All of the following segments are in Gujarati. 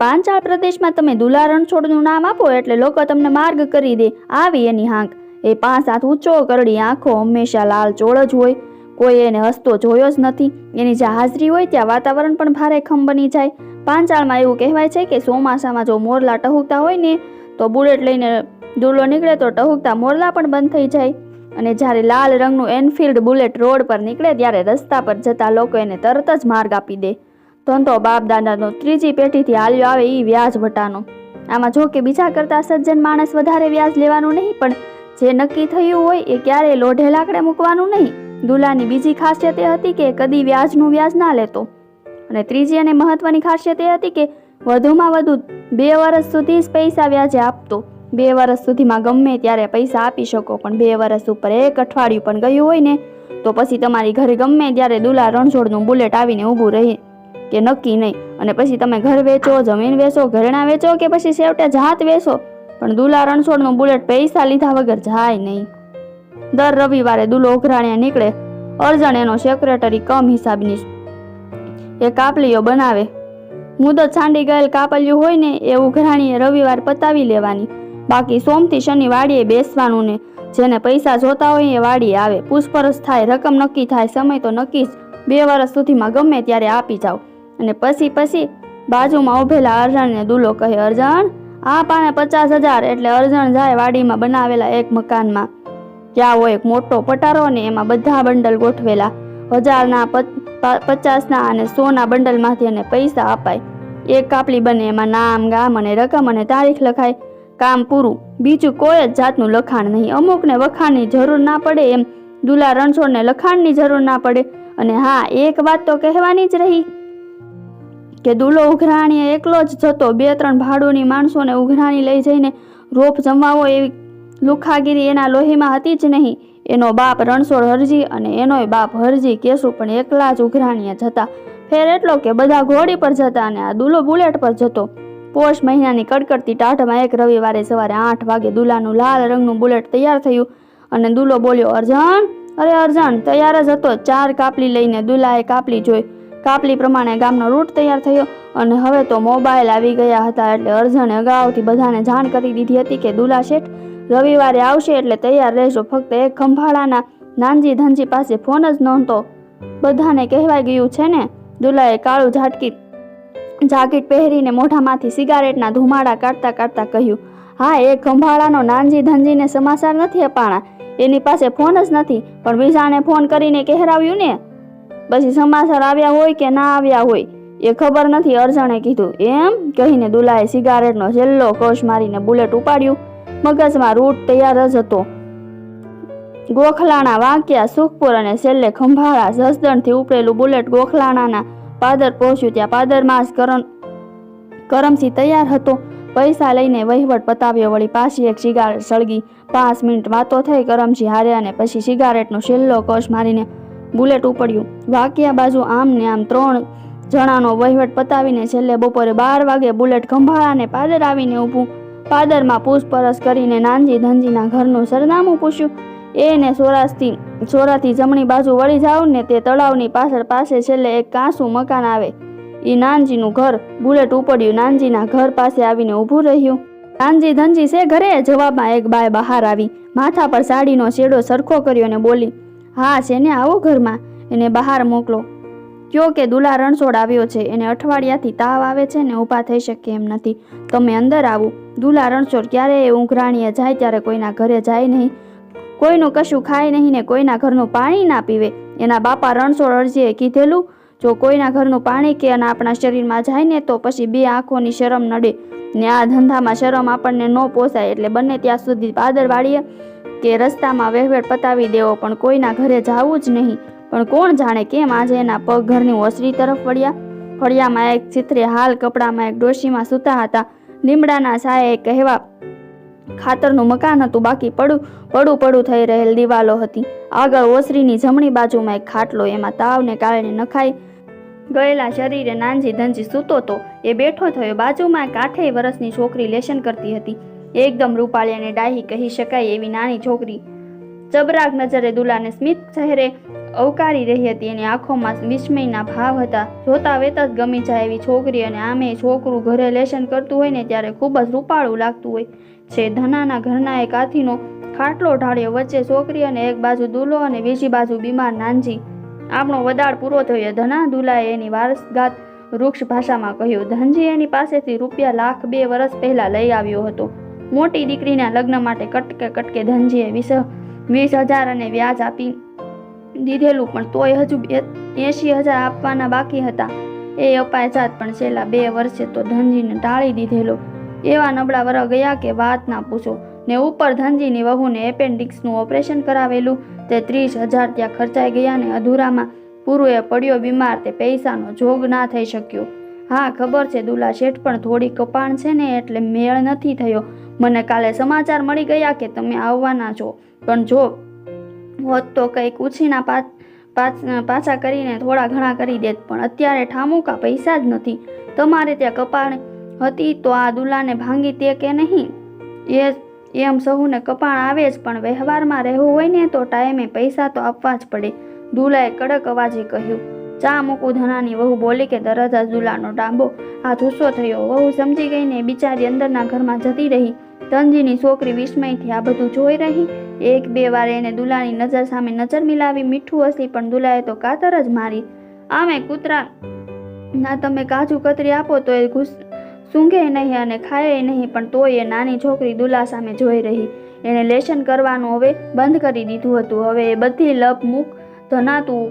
પાંચાળ પ્રદેશમાં તમે દુલા રણછોડનું નામ આપો એટલે લોકો તમને માર્ગ કરી દે આવી એની હાંક. એ પાંચ હાથ ઊંચો કરડી આંખો હંમેશા લાલ ચોળ જ હોય. કોઈ એને હસતો જોયો જ નથી. એની જ્યાં હાજરી હોય ત્યાં વાતાવરણ પણ ભારે ખમ બની જાય. પાંચાળમાં એવું કહેવાય છે કે ચોમાસામાં જો મોરલા ટહુકતા હોય ને, તો બુલેટ લઈને દુલો નીકળે તો ટહુકતા મોરલા પણ બંધ થઈ જાય. અને જ્યારે લાલ રંગનું એનફિલ્ડ બુલેટ રોડ પર નીકળે ત્યારે રસ્તા પર જતા લોકો એને તરત જ માર્ગ આપી દે. ધંધો બાપ દાદાનો ત્રીજી પેઢીથી હાલ્યો આવે એ વ્યાજ વટાનો. આમાં જો કે બીજા કરતાં સજ્જન માણસ વધારે વ્યાજ લેવાનું નહીં, પણ જે નક્કી થયું હોય એ ક્યારેય લોઢે લાકડે મૂકવાનું નહીં. દુલાની બીજી ખાસિયત એ હતી કે કદી વ્યાજનું વ્યાજ ના લેતો. અને ત્રીજી અને મહત્વની ખાસિયત એ હતી કે વધુમાં વધુ બે વર્ષ સુધી જ પૈસા વ્યાજે આપતો. બે વર્ષ સુધીમાં ગમે ત્યારે પૈસા આપી શકો, પણ બે વર્ષ ઉપર એક અઠવાડિયું પણ ગયું હોય ને, તો પછી તમારી ઘરે ગમે ત્યારે દુલા રણછોડનું બુલેટ આવીને ઊભું રહી. કે નક્કી નહીં. અને પછી તમે ઘર વેચો, જમીન વેચો, ઘરેણા વેચો કે પછી છેવટે જાત વેચો. પણ દુલા રણછોડનું બુલેટ પૈસા લીધા વગર જાય નહીં. દર રવિવારે દુલો ઉઘરાણિયા નીકળે. અર્જણ એનો સેક્રેટરી કમ હિસાબની એ કાપલીઓ બનાવે. મુદત છાંડી ગયેલ કાપલિયું હોય ને એ ઉઘરાણીએ રવિવાર પતાવી લેવાની. બાકી સોમથી શનિ વાડીએ બેસવાનું ને. જેને પૈસા જોતા હોય એ વાડીએ આવે. પૂછપરછ થાય, રકમ નક્કી થાય, સમય તો નક્કી જ. બે વર્ષ સુધીમાં ગમે ત્યારે આપી જાઓ. અને પછી પછી બાજુમાં ઉભેલા અર્જણને દુલો કહે, અર્જણ આ પાને પચાસ હજાર એટલે અર્જણ જાય વાડીમાં બનાવેલા એક મકાનમાં. ત્યાં હોય એક મોટો પટારો ને એમાં બધા બંડલ ગોઠવેલા. હજારના પચાસના અને સોના બંડલમાંથી એને પૈસા અપાય. એક કાપલી બને એમાં નામ, ગામ અને રકમ અને તારીખ લખાય. કામ પૂરું. બીજું કોઈ જ જાતનું લખાણ નહીં. અમુકને વખાણની જરૂર ના પડે એમ. દુલા રણછોડને લખાણની જરૂર ના પડે. અને હા, એક વાત તો કહેવાની જ રહી. કે દુલો ઉઘરાણીએ એકલો જ જતો બે ત્રણ ભાડુની માણસોને ઉઘરાણી લઈ જઈને રોપ જમાવો એવી લુખાગીરી એના લોહીમાં હતી જ નહીં. એનો બાપ રણછોડ હરજી અને એનોય બાપ હરજી કેશુ પણ એકલા જ ઉઘરાણીએ જતા. ફેર એટલો કે બધા ઘોડી પર જતા અને આ દુલો બુલેટ પર જતો. પોષ મહિનાની કડકડતી ટાઢમાં એક રવિવારે સવારે આઠ વાગે દુલાનું લાલ રંગનું બુલેટ તૈયાર થયું અને દુલો બોલ્યો, અર્જણ! અરે અર્જણ! તૈયાર જ હતો. ચાર કાપલી લઈને દુલાએ કાપલી જોઈ. કાપલી પ્રમાણે ગામનો રૂટ તૈયાર થયો અને હવે તો મોબાઈલ આવી ગયા હતા એટલે અર્જણે અગાઉથી બધાને જાણ કરી દીધી હતી કે દુલા શેઠ રવિવારે આવશે એટલે તૈયાર રહેજો. ફક્ત એક ખંભાળાના નાનજી ધનજી પાસે ફોન જ નહોતો. બધાને કહેવાય ગયું છે ને, દુલાએ કાળું ઝાટકી જાકીટ પહેરીને મોઢામાંથી સિગારેટના ધુમાડા કાઢતા કાઢતા કહ્યું, હા, એ ખંભાળાનો નાનજી ધનજીને સમાચાર નથી અપાણા. એની પાસે ફોન જ નથી, પણ બીજાને ફોન કરીને કહેરાવ્યું ને. પછી સમાચાર આવ્યા હોય કે ના આવ્યા હોય એ ખબર નથી. અર્જણે કીધું, એમ? કહીને દુલાએ સિગારેટનો છેલ્લો કોશ મારીને બુલેટ ઉપાડ્યું. મગજમાં રૂટ તૈયાર જ હતો. ગોખલાણા વાંક્યા સુખપુર અને છેલ્લે ખંભાળા જસદણથી ઉપડેલું બુલેટ ગોખલાણાના પાદર પહોંચ્યું. ત્યાં પાદરમાં જ કરમ, કરમસી તૈયાર હતો. પૈસા લઈને વહીવટ પતાવ્યો. વળી પાછી એક સિગારેટ સળગી. પાંચ મિનિટ વાતો થઈ. કરમસી હાર્યા અને પછી સિગારેટનો છેલ્લો કોશ મારીને બુલેટ ઉપડ્યું. વાકિયા બાજુ આમ ને આમ ત્રણ જણાનો વહીવટ પતાવીને છેલ્લે બપોરે બાર વાગે બુલેટ ખંભાળાને પાદર આવીને ઊભું. પાદરમાં પૂછપરછ કરીને નાનજી ધનજીના ઘરનું સરનામું પૂછ્યું. એને સોરાસથી, સોરાથી જમણી બાજુ વળી જાવ ને તે તળાવની પાછળ પાસે છેલ્લે એક કાંસું મકાન આવે. એ નાનજીનું ઘર. બુલેટ ઉપડ્યું, નાનજીના ઘર પાસે આવીને ઊભું રહ્યું. નાનજી ધનજી છે ઘરે? જવાબમાં એક બાય બહાર આવી. માથા પર સાડીનો શેડો સરખો કર્યો અને બોલી હા છે ને આવો ઘરમાં? એને બહાર મોકલો. કયો કે દુલા રણછોડ આવ્યો છે, એને અઠવાડિયાથી તાવ આવે છે ને ઊભા થઈ શકે એમ નથી. તમે અંદર આવો. દુલા રણછોડ ક્યારેય ઊંઘરાણીએ જાય ત્યારે કોઈના ઘરે જાય નહીં. કોઈનું કશું ખાય નહીં ને કોઈના ઘરનું પાણી ના પીવે. એના બાપા રણછોડ અરજીએ કીધેલું જો કોઈના ઘરનું પાણી કે અને આપણા શરીરમાં જાય ને તો પછી બે આંખોની શરમ નડે ને આ ધંધામાં શરમ આપણને ન પોસાય એટલે બંને ત્યાં સુધી પાદર વાળીએ કે રસ્તામાં વહેવટ પતાવી દેવો, પણ કોઈના ઘરે જવું જ નહીં. પણ કોણ જાણે કેમ આજે એના પગ ઘરની ઓસરી તરફ વળ્યા? ફળિયામાં એક ચિત્રે હાલ કપડામાં એક ડોશીમાં સૂતા હતા. લીમડાના છાયે કહેવા ખાતરનું મકાન હતું, બાકી પડું પડું પડું થઈ રહેલ દિવાલો હતી. આગળ ઓસરીની જમણી બાજુમાં એક ખાટલો, એમાં તાવને કારણે નખાઈ ગયેલા શરીરે નાનજી ધનજી સૂતો તો, એ બેઠો થયો બાજુમાં એક આઠેય વર્ષની છોકરી લેશન કરતી હતી. એકદમ રૂપાળી અને ડાહી કહી શકાય એવી નાની છોકરી. ચબરાક નજરે દુલાને સ્મિત ચહેરે અવકારી રહી હતી એની આંખોમાં વિસ્મયના ભાવ હતા. જોતા વેત જ ગમી જાય એવી છોકરી અને આમે છોકરું ઘરે લેશન કરતું હોય ને ત્યારે ખૂબ જ રૂપાળું લાગતું હોય છે. ધનાના ઘરના એક હાથીનો ખાટલો ઢાળ્યો વચ્ચે છોકરી અને એક બાજુ દુલો અને બીજી બાજુ બીમાર નાનજી આપણો વદાળ પૂરો થયો. ધના દુલાએ એની વારસગાત વૃક્ષ ભાષામાં કહ્યું, ધનજી એની પાસેથી રૂપિયા લાખ બે વર્ષ પહેલાં લઈ આવ્યો હતો. મોટી દીકરીના લગ્ન માટે કટકે કટકે ધનજીએ વીસ વીસ હજાર અને વ્યાજ આપી દીધેલું, પણ તોય હજુ એંશી હજાર આપવાના બાકી હતા. એ અપાય જાત પણ છેલ્લા બે વર્ષે તો ધનજીને ટાળી દીધેલો. એવા નબળા વર ગયા કે વાત ના પૂછો. ને ઉપર ધનજીની વહુને એપેન્ડિક્સનું ઓપરેશન કરાવેલું. તે ત્રીસ હજાર ત્યાં ખર્ચાઈ ગયા ને અધૂરામાં પૂરુએ પડ્યો બીમાર તે પૈસાનો જોગ ના થઈ શક્યો. હા, ખબર છે, દુલા શેઠ પણ થોડી કપાણ છે ને એટલે મેળ નથી થયો. મને કાલે સમાચાર મળી ગયા કે તમે આવવાના છો. પણ જો હોત તો કંઈક ઉછીના પાછ- પાછા કરીને થોડા ઘણા કરી દેત, પણ અત્યારે ઠામુકા પૈસા જ નથી. તમારે ત્યાં કપાણ હતી તો આ દુલાને ભાંગી તે કે નહીં? એ એમ સહુને કપાણ આવે જ, પણ વ્યવહારમાં રહેવું હોય ને તો ટાઈમે પૈસા તો આપવા જ પડે. દુલાએ કડક અવાજે કહ્યું, ચા મૂકું ધનાની વહુ બોલી કે તરત જ દુલાનો ડાંબો હાથ જુસ્સો થયો. વહુ સમજી ગઈને બિચારી અંદરના ઘરમાં જતી રહી. તનજીની છોકરી વિસ્મયથી આ બધું જોઈ રહી. એક બે વાર એને દુલાની નજર સામે નજર મિલાવી મીઠું હસી, પણ દુલાએ તો કાતર જ મારી. આમે કૂતરા, ના તમે કાજુ કતરી આપો તો એ ઘૂસ સૂંઘે નહીં અને ખાય નહીં, પણ તોય એ નાની છોકરી દુલા સામે જોઈ રહી. એને લેશન કરવાનું હવે બંધ કરી દીધું હતું. હવે એ બધી લપ મૂક ધના તું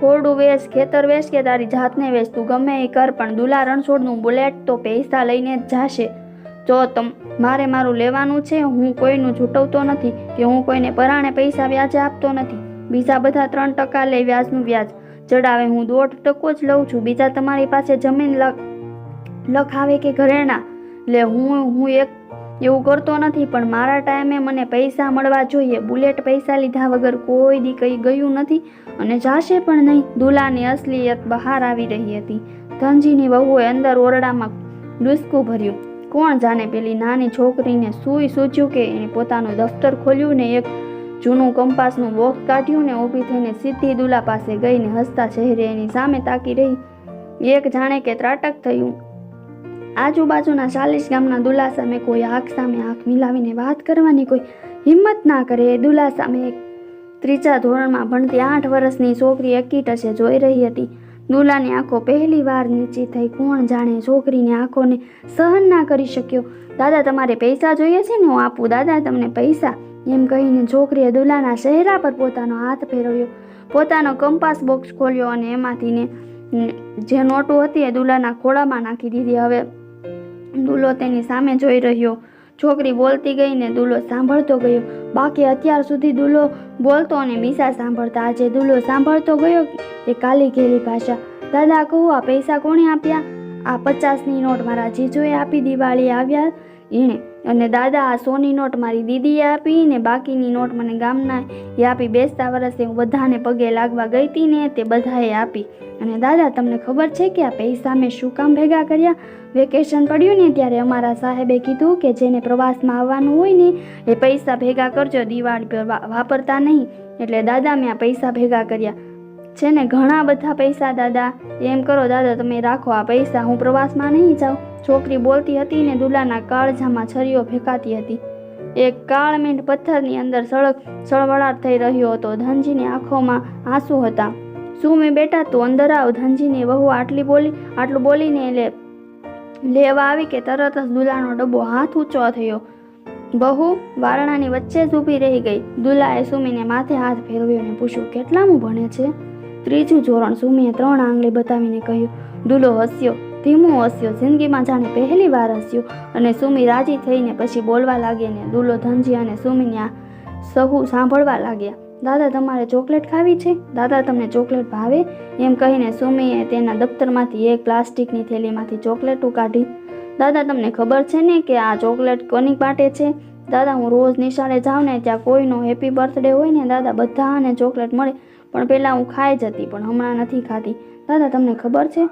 ખોરડું વેચ ખેતર વેચ કે તારી જાતને વેચ તું ગમે એ કર, પણ દુલા રણછોડનું બુલેટ તો પૈસા લઈને જ જાશે. જો તમ, મારે મારું લેવાનું છે, હું કોઈનું છૂટવતો નથી કે હું કોઈને પરાણે પૈસા વ્યાજે આપતો નથી. બીજા બધા ત્રણ ટકા લે વ્યાજનું વ્યાજ. ચડાવે હું દોઢ ટકો જ લઉં છું. બીજા તમારી પાસે જમીન લખાવે કે ઘરેણા, લે હું હું એક, એવું કરતો નથી, પણ મારા ટાઈમે મને પૈસા મળવા જોઈએ. બુલેટ પૈસા લીધા વગર કોઈ દી કંઈ ગયું નથી અને જાશે પણ નહીં. દુલાની અસલિયત બહાર આવી રહી હતી. ધનજીની વહુએ અંદર ઓરડામાં ડુસકું ભર્યું. કોણ જાણે પેલી નાની છોકરીને સૂઈ સૂચ્યું કે એણે પોતાનું દફતર ખોલ્યું ને એક જૂનું કંપાસનું બોક્સ કાઢ્યું ને ઊભી થઈને સીધી દુલા પાસે ગઈને હસતા ચહેરે એની સામે તાકી રહી. એક જાણે કે ત્રાટક થયું. આજુબાજુના ચાલીસ ગામના દુલા સામે કોઈ આંખ સામે આંખ મિલાવીને વાત કરવાની કોઈ હિંમત ના કરે. એ દુલા સામે એક ત્રીજા ધોરણમાં ભણતી આઠ વર્ષની છોકરી એકી ટસે જોઈ રહી હતી. દુલાની આંખો પહેલી વાર નીચી થઈ. કોણ જાણે છોકરીની આંખોને સહન ના કરી શક્યો. દાદા, તમારે પૈસા જોઈએ છે ને? હું આપું. દાદા, તમને પૈસા. એમ કહીને છોકરીએ દુલાના ચહેરા પર પોતાનો હાથ ફેરવ્યો. પોતાનો કંપાસ બોક્સ ખોલ્યો અને એમાંથી ને ને જે નોટો હતી એ દુલાના ખોળામાં નાખી દીધી. હવે દુલો તેની સામે જોઈ રહ્યો. છોકરી બોલતી ગઈ ને દુલો સાંભળતો ગયો. બાકી અત્યાર સુધી દુલો બોલતો અને મીસા સાંભળતા. આજે દુલો સાંભળતો ગયો એ કાલી ઘેલી ભાષા. દાદા, કહું, આ પૈસા કોણે આપ્યા? આ પચાસની નોટ મારા જીજુએ આપી, દિવાળી આવ્યા. એણે અને દાદા, આ સોની નોટ મારી દીદીએ આપી ને બાકીની નોટ મને ગામના એ આપી. બેસતા વર્ષે હું બધાને પગે લાગવા ગઈ હતી ને તે બધાએ આપી. અને દાદા, તમને ખબર છે કે આ પૈસા મેં શું કામ ભેગા કર્યા? વેકેશન પડ્યું ને ત્યારે અમારા સાહેબે કીધું કે જેને પ્રવાસમાં આવવાનું હોય ને એ પૈસા ભેગા કરજો, દિવાળી પર વાપરતા નહીં. એટલે દાદા, મેં આ પૈસા ભેગા કર્યા. છે ને, ઘણા બધા પૈસા દાદા. એમ કરો, દાદા, તમે રાખો આ પૈસા. હું પ્રવાસમાં નહીં જાઉં. છોકરી બોલતી હતી ને દુલાના કાળજામાં છરીઓ ફેંકાતી હતી. એક કાળમીંડ પથ્થરની અંદર સળગ, સળવળાટ થઈ રહ્યો હતો. ધનજીની આંખોમાં આંસુ હતા. શું મેં બેટા? તું અંદર આવ. ધનજીની વહુ આટલી બોલી, આટલું બોલીને લે, લેવા આવી કે તરત જ દુલાનો ડબ્બો હાથ ઊંચો થયો. બહુ વારણાની વચ્ચે જ ઊભી રહી ગઈ. દુલાએ સુમીને માથે હાથ ફેરવ્યો અને પૂછ્યું, કેટલામું ભણે છે? ત્રીજું ધોરણ સુમીએ ત્રણ આંગળી બતાવીને કહ્યું, દુલો હસ્યો, ધીમો હસ્યો, જિંદગીમાં જાણે પહેલી વાર હસ્યો. અને સુમી રાજી થઈને પછી બોલવા લાગી અને દુલો ધનજી અને સુમીને સહુ સાંભળવા લાગ્યા. દાદા, તમારે ચોકલેટ ખાવી છે? દાદા, તમને ચોકલેટ ભાવે? એમ કહીને સુમીએ તેના દફતરમાંથી એક પ્લાસ્ટિકની થેલીમાંથી ચોકલેટો કાઢી દાદા, તમને ખબર છે ને કે આ ચોકલેટ કોની માટે છે? દાદા, હું રોજ નિશાળે જાઉં ને ત્યાં કોઈનો હેપી બર્થડે હોય ને, દાદા, બધાને ચોકલેટ મળે. પણ પહેલાં હું ખાઈ જતી, પણ હમણાં નથી ખાતી. દાદા, તમને ખબર છે?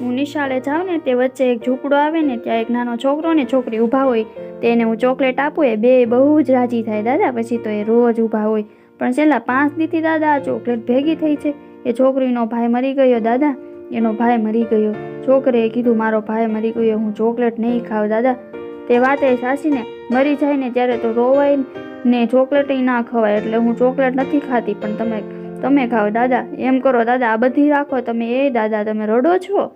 હું નિશાળે જાઉં ને તે વચ્ચે એક ઝૂંપડો આવે ને ત્યાં એક નાનો છોકરો ને છોકરી ઊભા હોય. તેને હું ચોકલેટ આપું, એ બે બહુ જ રાજી થાય દાદા, પછી તો એ રોજ ઊભા હોય. પણ છેલ્લા પાંચ દીથી દાદા આ ચોકલેટ ભેગી થઈ છે. એ છોકરીનો ભાઈ મરી ગયો દાદા, એનો ભાઈ મરી ગયો. છોકરીએ કીધું, મારો ભાઈ મરી ગયો, હું ચોકલેટ નહીં ખાવ દાદા. તે વાતે સાસીને મરી જાય ને ત્યારે તો રોવાય ને ચોકલેટ ના ખવાય એટલે હું ચોકલેટ નથી ખાતી, પણ તમે તમે ખાઓ દાદા. એમ કરો દાદા, આ બધી રાખો તમે. એ દાદા, તમે રડો છો?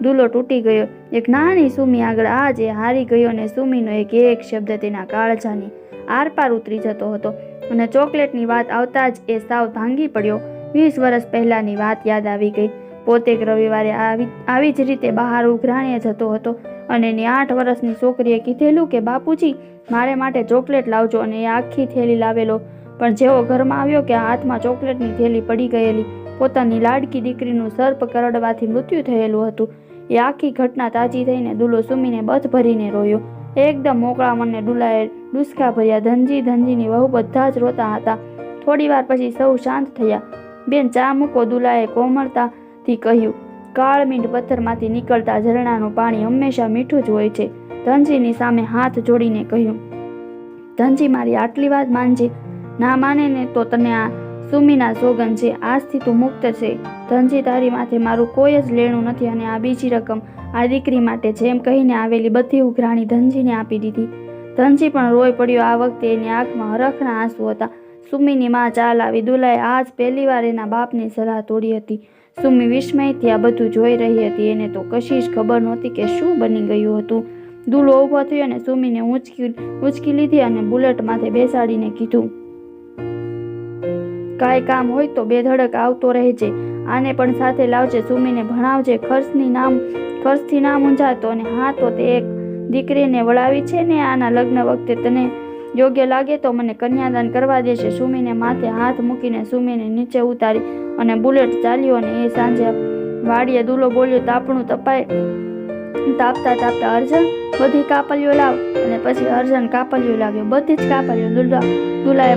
દૂલો તૂટી ગયો. એક નાની સુમી આગળ આ જે હારી ગયો ને સુમીનો એક એક શબ્દ તેના કાળજાની આરપાર ઉતરી જતો હતો. અને ચોકલેટની વાત આવતા જ એ સાવ ભાંગી પડ્યો. વીસ વર્ષ પહેલાંની વાત યાદ આવી ગઈ. પોતે રવિવારે આવી જ રીતે બહાર ઉઘરાણીએ જતો હતો. અને એની આઠ વર્ષની છોકરીએ કીધેલું કે, બાપુજી મારે માટે ચોકલેટ લાવજો અને એ આખી થેલી લાવેલો. પણ જેવો ઘરમાં આવ્યો કે હાથમાં ચોકલેટની થેલી પડી ગયેલી, પોતાની લાડકી દીકરીનું સર્પ કરડવાથી મૃત્યુ થયેલું હતું. એ આખી ઘટના તાજી થઈને દુલો સુમીને બથ ભરીને રોયો. એકદમ મોકળા મનને ડુલાએ ડુસકા ભર્યા ધનજી ધનજીની વહુ બધા જ રોતા હતા. થોડી વાર પછી સૌ શાંત થયા. બેન ચા મૂકો, દુલાએ કોમળતાથી કહ્યું કાળમીંડ પથ્થરમાંથી નીકળતા ઝરણાનું પાણી હંમેશા મીઠું જ હોય છે. ધનજીની સામે હાથ જોડીને કહ્યું, ધનજી, મારી આટલી વાત માનજે. ના માને ને તો તને આ સુમીના સોગન છે. આજથી તું મુક્ત છે. ધનજી, તારી માથે મારું કોઈ જ લેણું નથી અને આ બીજી રકમ આ દીકરી માટે જેમ કહીને આવેલી બધી ઉઘરાણી ધનજીને આપી દીધી. ધનજી પણ રોઈ પડ્યો આ વખતે એની આંખમાં હરખના આંસુ હતા. સુમીની માં ચાલ આવી દુલાએ આજ પહેલી વાર એના બાપની સલાહ તોડી હતી. સુમી વિસ્મયથી આ બધું જોઈ રહી હતી? એને તો કશી જ ખબર નહોતી કે શું બની ગયું હતું. દુલો ઊભો થયો અને સુમીને ઊંચકી ઊંચકી લીધી અને બુલેટ માથે બેસાડીને કીધું, કાંઈ કામ હોય તો બે ધડક આવતો રહેજે. આને પણ સાથે લાવજે. સુમીને ભણાવજે. ખર્ચની નામ, ખર્ચથી નામ ઊંઝાતો અને હા તો તે એક દીકરીને વળાવી છે ને આના લગ્ન વખતે તને યોગ્ય લાગે તો મને કન્યાદાન કરવા દેશે. સુમીને માથે હાથ મૂકીને સુમીને નીચે ઉતારી અને બુલેટ ચાલ્યો અને એ સાંજે વાડીએ દુલો બોલ્યો, તાપણું તપાય. તાપતા તાપતા અર્જન બધી કાપલીઓ લાવ. અને પછી અર્જન કાપલીઓ લાવ્યો. બધી જ કાપલીઓ દુલા, દુલાએ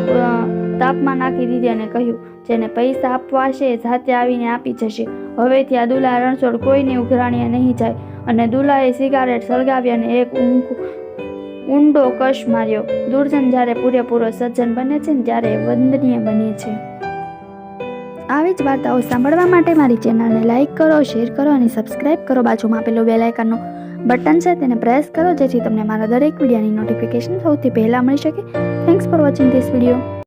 તાપમાં નાખી દીધી અને કહ્યું, જેને પૈસા આપવા છે જાતે આવીને આપી જશે. હવેથી આ દુલા રણછોડ કોઈની ઉઘરાણીએ નહીં જાય. અને દુલાએ સિગારેટ સળગાવી અને એક ઊંઘ ઊંડો કશ માર્યો. દુર્જન જ્યારે પૂરેપૂરો સજ્જન બને છે ને ત્યારે વંદનીય બને છે. આવી જ વાર્તાઓ સાંભળવા માટે મારી ચેનલને લાઇક કરો, શેર કરો અને સબસ્ક્રાઇબ કરો. બાજુમાં આપેલું બેલાઇકનનું બટન છે તેને પ્રેસ કરો, જેથી તમને મારા દરેક વિડીયોની નોટિફિકેશન સૌથી પહેલાં મળી શકે. Thanks for watching this video